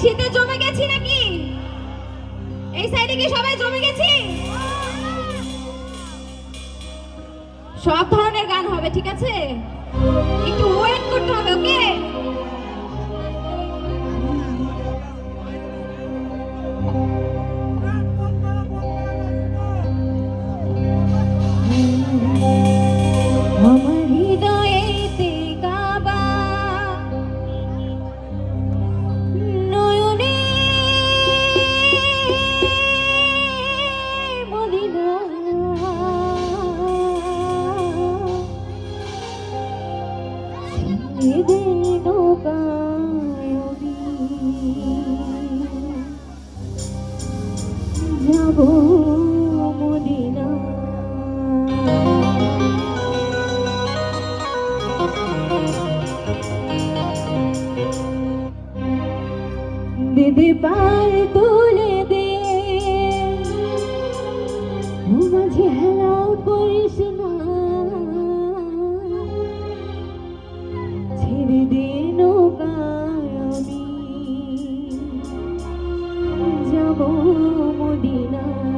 শীতে জমে গেছি নাকি? এই সাইডে কি সবাই জমে গেছি? সব ধরনের গান হবে, ঠিক আছে? একটু ওয়েট করতে হবে ওকে দিবার তুলে দে। মাঝে হেলা করিস না। ছেড়ে দে আমি। যাব মদিনা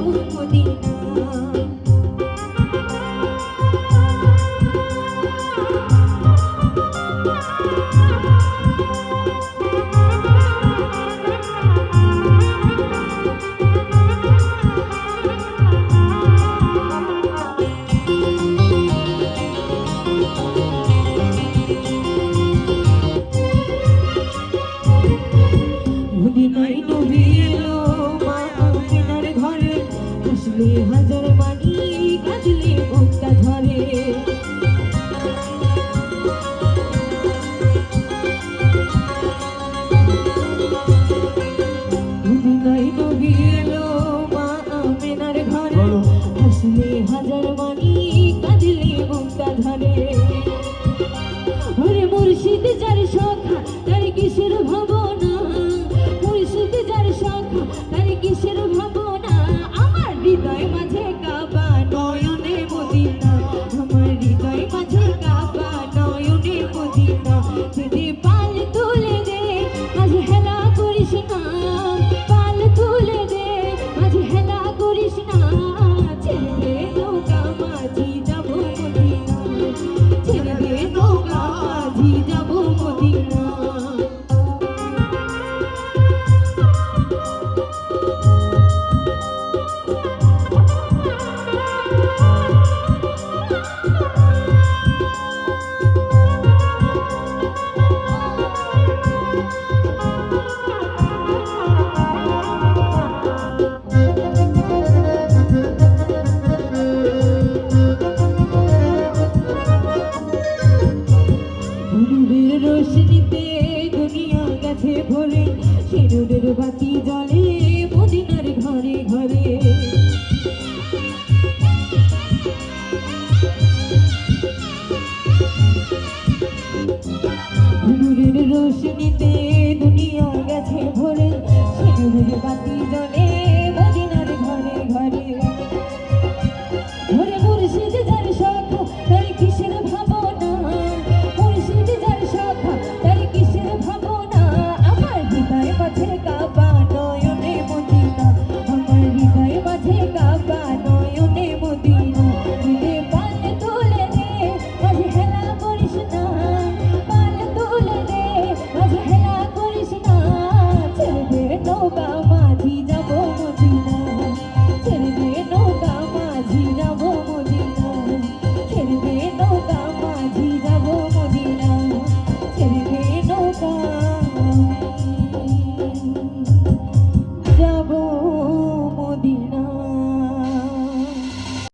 hoje lhe.